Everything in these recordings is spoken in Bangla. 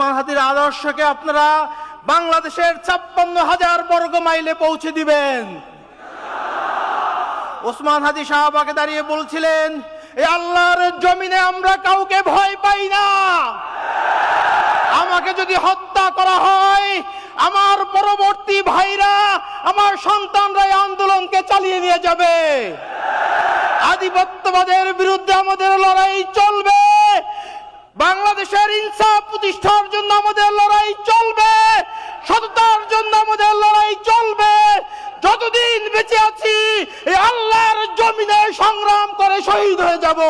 ওসমান হাদির আদর্শকে আপনারা বাংলাদেশের ছাপ্পান্ন হাজার বর্গ মাইলে পৌঁছে দিবেন। ওসমান হাদি সাহাবাকে দাঁড়িয়ে বলছিলেন এই আল্লাহর জমিনে আমরা কাউকে ভয় পাই না। আমাকে যদি হত্যা করা হয়, আমার পরবর্তী ভাইরা, আমার সন্তানরা এই আন্দোলনকে চালিয়ে নিয়ে যাবে। আধিপত্যবাদের বিরুদ্ধে আমাদের লড়াই চলবে। বাংলাদেশের ইনসাফ প্রতিষ্ঠার জন্য আমাদের লড়াই চলবে, সততার জন্য আমাদের লড়াই চলবে। যতদিন বেঁচে আছি, এই আল্লাহর জমিনে সংগ্রাম করে শহীদ হয়ে যাব।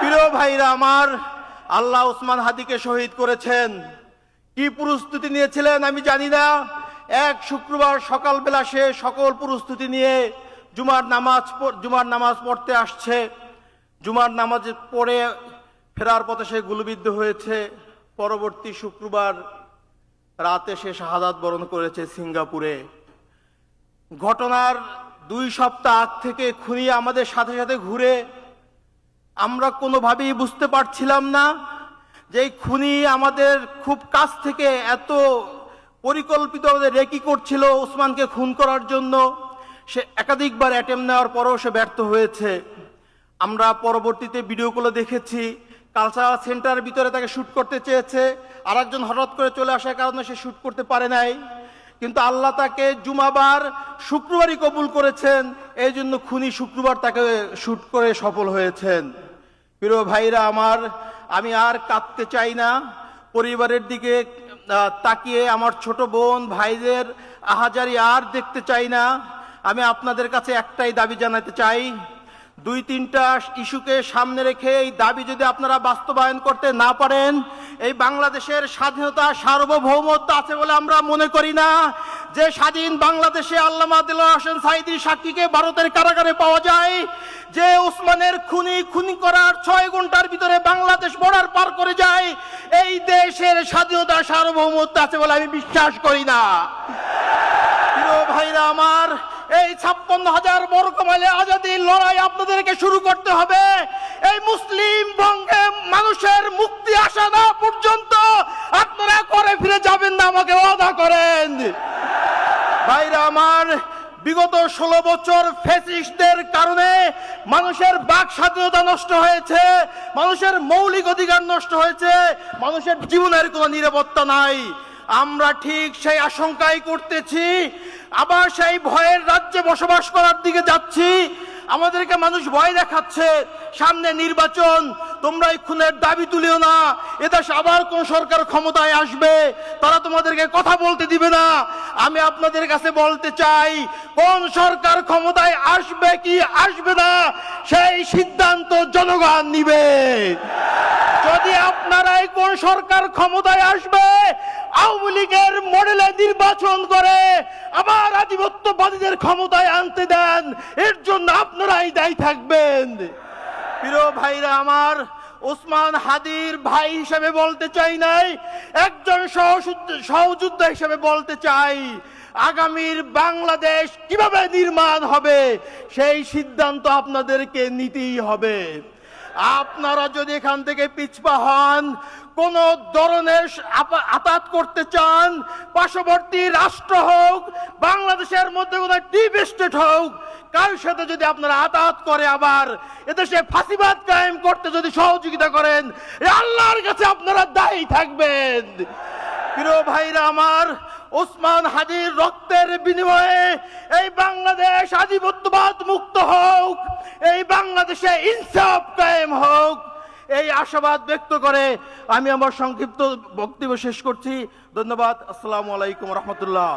প্রিয় ভাইরা, আমার আল্লাহ ওসমান হাদিকে শহীদ করেছেন। কি প্রস্তুতি নিয়েছিলেন আমি জানি না। এক শুক্রবার সকালবেলা সে সকল প্রস্তুতি নিয়ে জুমার নামাজ জুমার নামাজ পড়তে আসছে। জুমার নামাজ পড়ে ফেরার পথে সে গুলিবিদ্ধ হয়েছে। পরবর্তী শুক্রবার রাতে সে শাহাদাত বরণ করেছে সিঙ্গাপুরে। ঘটনার দুই সপ্তাহ আগ থেকে খুনি আমাদের সাথে সাথে ঘুরে আমরা কোনোভাবেই বুঝতে পারছিলাম না যে খুনি আমাদের খুব কাছ থেকে এত পরিকল্পিত রেকি করছিল ওসমানকে খুন করার জন্য। সে একাধিকবার অ্যাটেম্প নেওয়ার পরেও সে ব্যর্থ হয়েছে। আমরা পরবর্তীতে ভিডিওগুলো দেখেছি। কালচারাল সেন্টারের ভিতরে তাকে শ্যুট করতে চেয়েছে। আর একজন হঠাৎ করে চলে আসার কারণে সে শ্যুট করতে পারে নাই। কিন্তু আল্লাহ তাকে জুমাবার শুক্রবারই কবুল করেছেন। এই জন্য খুনি শুক্রবার তাকে শ্যুট করে সফল হয়েছেন। প্রিয় ভাইরা আমার, আমি আর কাঁদতে চাই না। পরিবারের দিকে তাকিয়ে আমার ছোট বোন, ভাইদের আহাজারি আর দেখতে চাই না। আমি আপনাদের কাছে একটাই দাবি জানাতে চাই দুই তিনটা ইস্যুকে সামনে রেখে এই দাবি যদি আপনারা বাস্তবায়ন করতে না পারেন, এই বাংলাদেশের স্বাধীনতা সার্বভৌমত্ব আছে বলে আমরা মনে করি না। যে স্বাধীন বাংলাদেশে আল্লামা দিল্লা হোসেন সাইদির সাক্ষীকে ভারতের কারাগারে পাওয়া যায়, যে উসমানের খুনি খুনি করার ছয় ঘণ্টার ভিতরে বাংলাদেশ বর্ডার পার করে যায়, এই দেশের স্বাধীনতা সার্বভৌমত্ব আছে বলে আমি বিশ্বাস করি না। ভাইরা আমার এই ছাপ্পান্ন হাজার বর্গ মাইলে আজাদির লড়াই আপনাদেরকে শুরু করতে হবে। এই মুসলিম বঙ্গে মানুষের মুক্তি আসা না পর্যন্ত আপনারা করে ফিরে যাবেন না, আমাকে ওয়াদা করেন। ভাইরা আমার, বিগত ষোলো বছর ফেসিস্টদের কারণে মানুষের বাক স্বাধীনতা নষ্ট হয়েছে, মানুষের মৌলিক অধিকার নষ্ট হয়েছে, মানুষের জীবনের কোনো নিরাপত্তা নাই। আমরা ঠিক সেই আশঙ্কাই করতেছি আবার সেই ভয়ের রাজ্যে বসবাস করার দিকে যাচ্ছি। আমাদেরকে মানুষ ভয় দেখাচ্ছে। সামনে নির্বাচন তোমরা খুনের দাবি তুলিও না। এদেশে আবার কোন সরকার ক্ষমতায় আসবে, তারা তোমাদেরকে কথা বলতে দিবে না। আমি আপনাদের কাছে বলতে চাই, কোন সরকার ক্ষমতায় আসবে কি আসবে না, সেই সিদ্ধান্ত জনগণ নিবে। যদি আপনারাই কোন সরকার ক্ষমতায় আসবে, আওয়ামী লীগের মডেলে নির্বাচন করে আবার আধিপত্যবাদীদের ক্ষমতায় আনতে দেন, এর জন্য আপনারাই দায়ী থাকবেন। প্রিয় ভাইরা আমার, ওসমান হাদির ভাই হিসেবে বলতে চাই নাই, একজন সহযোদ্ধা হিসেবে বলতে চাই, আগামীর বাংলাদেশ কীভাবে নির্মাণ হবে, সেই সিদ্ধান্ত আপনাদেরকে নিতেই হবে। আপনারা যদি এখান থেকে পিছপা হন, কোন ধরনের আতাত করতে চান, পার্শ্ববর্তী রাষ্ট্র হোক, বাংলাদেশের মধ্যে কোনো ডিপ স্টেট হোক কারোর সাথে যদি আপনারা আতাত করে আবার এদেশে ফাঁসিবাদ কায়েম করতে যদি সহযোগিতা করেন আল্লাহর কাছে আপনারা দায়ী থাকবেন। প্রিয় ভাইরা আমার, ওসমান হাজির রক্তের বিনিময়ে এই বাংলাদেশ আধিপত্যবাদ মুক্ত হোক, এই বাংলাদেশে ইনসাফ কায়েম হোক। এই আশাবাদ ব্যক্ত করে আমি আমার সংক্ষিপ্ত বক্তব্য শেষ করছি। ধন্যবাদ। আসসালামু আলাইকুম রহমতুল্লাহ।